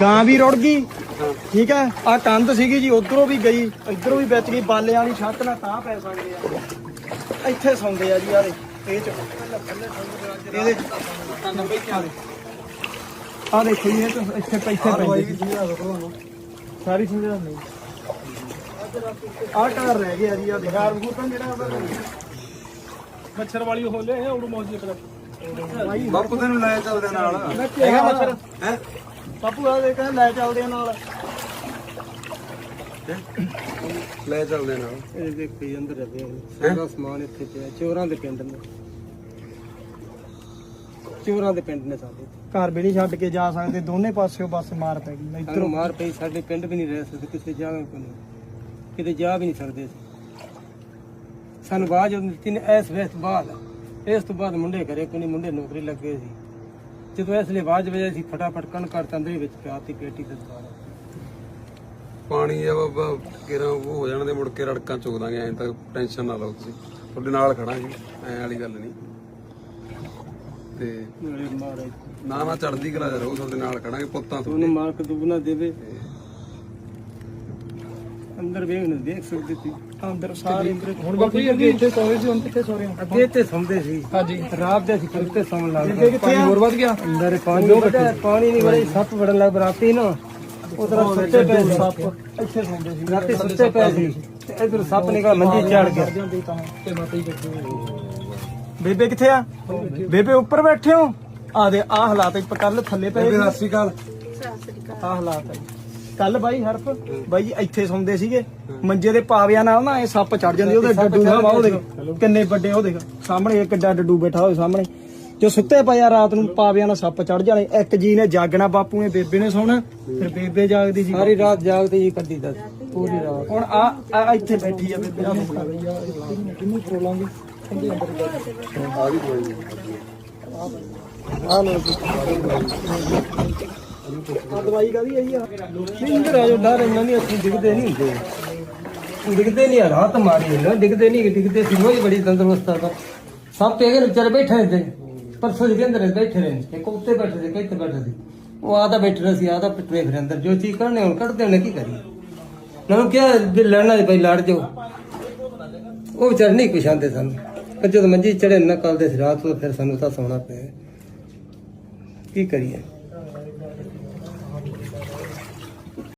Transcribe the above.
ਗਾਂ ਵੀ ਰੁੜ ਗਈ। ਠੀਕ ਹੈ? ਆ ਕੰਧ ਸੀਗੀ ਜੀ ਉਧਰੋਂ ਵੀ ਗਈ ਇਧਰੋਂ ਵੀ ਵਿੱਚ ਗਈ। ਬਾਲਿਆਂ ਵਾਲੀ ਛੱਤ ਨਾਲ ਤਾਂ ਪੈ ਸਕਦੇ ਆ। ਇੱਥੇ ਸੌਂਦੇ ਆ ਜੀ ਆਲੇ ਇਹ ਚ। ਇਹਦੇ ਆ ਦੇਖੋ ਜੀ ਇਹ ਤਾਂ ਇੱਥੇ ਇੱਥੇ ਪੈਂਦੇ ਸਾਰੀ ਸੁਣਿਆ ਨਹੀਂ ਆ ਟਾਰ ਰਹਿ ਗਿਆ ਜੀ ਆ ਦਿਖਾਰ ਬੂਤਾਂ ਜਿਹੜਾ ਮੱਛਰ ਵਾਲੀ ਉਹ ਲੈ ਉੜੂ ਮੌਜ ਕਰਾ ਬਾਪੂ ਤੈਨੂੰ ਲੈ ਚੱਲਦੇ ਨਾਲ। ਹੈਗਾ ਮੱਛਰ? ਹੈ? ਬਾਪੂ ਆ ਦੇ ਕਹਿੰਦਾ ਲੈ ਚੱਲਦੇ ਆ ਨਾਲ। ਲੈ ਚੱਲਦੇ ਨਾਲ। ਇਹ ਦੇਖੋ ਅੰਦਰ ਰੱਖਿਆ ਸਾਰਾ ਸਮਾਨ ਇੱਥੇ ਪਿਆ। ਚੋਰਾਂ ਦੇ ਪਿੰਡ ਨੇ। ਚੋਰਾਂ ਦੇ ਪਿੰਡ ਨੇ ਸਾਡੇ। ਘਰ ਵੀ ਨਹੀਂ ਛੱਡ ਕੇ ਜਾ ਸਕਦੇ। ਦੋਨੇ ਪਾਸਿਓਂ ਬਸ ਮਾਰ ਪੈ ਗਈ। ਇਧਰੋਂ ਮਾਰ ਪਈ। ਸਾਡੇ ਪਿੰਡ ਵੀ ਨਹੀਂ ਰਹਿ ਸਕਦੇ। ਕਿਸੇ ਜਾਵੇ ਕੋਈ ਕਿਤੇ ਜਾ ਵੀ ਨਹੀਂ ਸਕਦੇ ਸਾਨੂੰ ਬਾਅਦ ਜਦੋਂ ਦਿੱਤੀ ਨੇ ਇਸ ਵੇਸ ਬਾਅਦ ਇਸ ਤੋਂ ਬਾਅਦ ਮੁੰਡੇ ਘਰੇ ਕੋਈ ਨਹੀਂ। ਮੁੰਡੇ ਨੌਕਰੀ ਲੱਗੇ ਸੀ। ਜਦੋਂ ਇਸ ਲਈ ਆਵਾਜ਼ ਵਜੇ ਸੀ ਫਟਾਫਟ ਕਣ ਕਰ ਤੰਦਰੀ ਵਿੱਚ ਪਿਆਤੀ ਪੇਟੀ ਤੇ ਦੁਬਾਰਾ। ਪਾਣੀ ਆ ਬਾਬਾ ਕਿਰਾਂ ਉਹ ਹੋ ਜਾਣ ਦੇ ਮੁੜ ਕੇ ਰੜਕਾਂ ਚੁੱਕ ਦਾਂਗੇ ਐਂ ਤਾਂ ਟੈਨਸ਼ਨ ਨਾ ਲਓ ਤੁਸੀਂ। ਤੁਹਾਡੇ ਨਾਲ ਖੜਾ ਜੀ ਐਂ ਵਾਲੀ ਗੱਲ ਨਹੀਂ। ਤੇ ਨਾ ਨਾ ਚੜਦੀ ਕਰਾ ਰਹੋ ਤੁਹਾਡੇ ਨਾਲ ਖੜਾਂਗੇ ਪੁੱਤਾਂ ਤੋਂ ਉਹਨੂੰ ਮਾਰਕ ਦੁਗਣਾ ਦੇਵੇ। ਅੰਦਰ ਵੇਖ ਨਾ ਦੇਖ ਸਕਦੇ ਸੀ। ਅੰਦਰ ਸਾਰੇ ਹੁਣ ਬਾਪੂ ਜੀ ਅੱਗੇ ਇੱਥੇ ਸੌਰੇ ਸੀ ਹੁਣ ਕਿੱਥੇ ਸੌ ਰਹੇ ਹੋ ਅੱਗੇ ਤੇ ਸੌਂਦੇ ਸੀ। ਹਾਂਜੀ। ਰਾਤ ਦੇ ਅਸੀਂ ਕਿਤੇ ਸੌਣ ਲੱਗ ਅੱਗੇ ਕਿੱਥੇ ਹੋਰ ਵੱਧ ਗਿਆ। ਅੰਦਰ ਪਾਣੀ ਪਾਣੀ ਨਹੀਂ ਵੜੇ ਸੱਪ ਵੜਨ ਲੱਗ ਰਾਤੀ ਨਾ ਉਧਰ ਸੁੱਤੇ ਪਏ ਸੀ। ਸੱਪ। ਇੱਥੇ ਸੌਂਦੇ ਸੀ। ਰਾਤੀ ਸੁੱਤੇ ਪਏ ਸੀ। ਤੇ ਇਧਰ ਸੱਪ ਨਿਕਲ ਮੰਜੀ ਚੜ ਗਿਆ। ਹੀ ਬੇਬੇ ਕਿੱਥੇ ਆ? ਬੇਬੇ ਉੱਪਰ ਬੈਠੇ ਹੋ? ਆ ਦੇ ਆ। ਹਾਲਾਤ ਕੱਲ ਥੱਲੇ ਪਏ। ਸਤਿ ਸ਼੍ਰੀ ਅਕਾਲ। ਆ ਹਾਲਾਤ ਹੈ ਕੱਲ ਬਾਈ ਹਰਫ ਬਾਈ ਜੀ ਇੱਥੇ ਸੌਂਦੇ ਸੀਗੇ। ਮੰਜੇ ਦੇ ਪਾਵਿਆਂ ਨਾਲ ਨਾ ਇਹ ਸੱਪ ਚੜ ਜਾਂਦੇ ਉਹਦੇ ਡੱਡੂ ਨਾ ਉਹ ਦੇਖ ਕਿੰਨੇ ਵੱਡੇ ਉਹ ਦੇਖ ਸਾਹਮਣੇ ਇੱਕ ਕਿੱਡਾ ਡੱਡੂ ਬੈਠਾ ਹੋਵੇ ਸਾਹਮਣੇ। ਜੋ ਸੁੱਤੇ ਪਏ ਆ ਰਾਤ ਨੂੰ ਪਾਵਿਆਂ ਨਾਲ ਸੱਪ ਚੜ ਜਾਣੇ। ਇੱਕ ਜੀ ਨੇ ਜਾਗਣਾ ਬਾਪੂ ਨੇ ਬੇਬੇ ਨੇ ਸੌਣਾ ਫਿਰ ਬੇਬੇ ਜਾਗਦੀ ਸੀ ਸਾਰੀ ਰਾਤ ਜਾਗਦੀ ਜੀ ਕੱਢੀ ਦੱਸ ਪੂਰੀ ਰਾਤ। ਹੁਣ ਆ ਆ ਇੱਥੇ ਬੈਠੀ ਆ ਬੇਬੇ ਆ ਕਿੰਨੀ ਪ੍ਰੋਬਲਮ ਆ ਵੀ ਕੋਈ ਆ ਲੋ ਜੀ। ਆ ਦਵਾਈ ਕਾਦੀ ਆਈ ਆ? ਨਹੀਂ ਆ ਜੋ ਡਰ ਇਹਨਾਂ ਦੀ ਦਿਖਦੇ ਨਹੀਂ ਹੁੰਦੇ। ਦਿਖਦੇ ਨਹੀਂ ਰਾਤ ਮਾਰੀ ਨਾ ਦਿਖਦੇ ਨਹੀਂ ਦਿਖਦੇ ਸੀ ਉਹ ਬੜੀ ਤੰਦਰੁਸਤ ਆ। ਸਭ ਤੇ ਅਗਰ ਵਿਚਾਰੇ ਬੈਠੇ ਰਹਿੰਦੇ ਪਰਸੋਂ ਦੇ ਅੰਦਰ ਬੈਠੇ ਰਹਿੰਦੇ ਇੱਕ ਉੱਤੇ ਬੈਠੇ ਸੀ ਕਿੱਥੇ ਬੈਠੇ ਸੀ। ਉਹ ਆਦਾ ਬੈਠੇ ਸੀ ਆਦਾ ਪਿੱਟੇ ਫਿਰ ਅੰਦਰ, ਜੋ ਚੀਜ਼ ਕਰਨੇ ਹੁਣ ਕੱਢਦੇ ਨੇ ਕੀ ਕਰੀ ਨਾ ਨੂੰ ਕਿਹਾ ਜੇ ਲੜਨਾ ਦੇ ਭਾਈ ਲੜ ਜਾਓ। ਉਹ ਵਿਚਾਰੇ ਨਹੀਂ ਕੁਛ ਸਾਨੂੰ। ਪਰ ਜਦੋਂ ਮੰਜੀ ਚੜੇ ਨਾ ਕੱਲਦੇ ਸੀ, ਰਾਤ ਨੂੰ ਫਿਰ ਸਾਨੂੰ ਤਾਂ ਸੌਣਾ ਪਿਆ। ਕੀ ਕਰੀਏ? Thank you.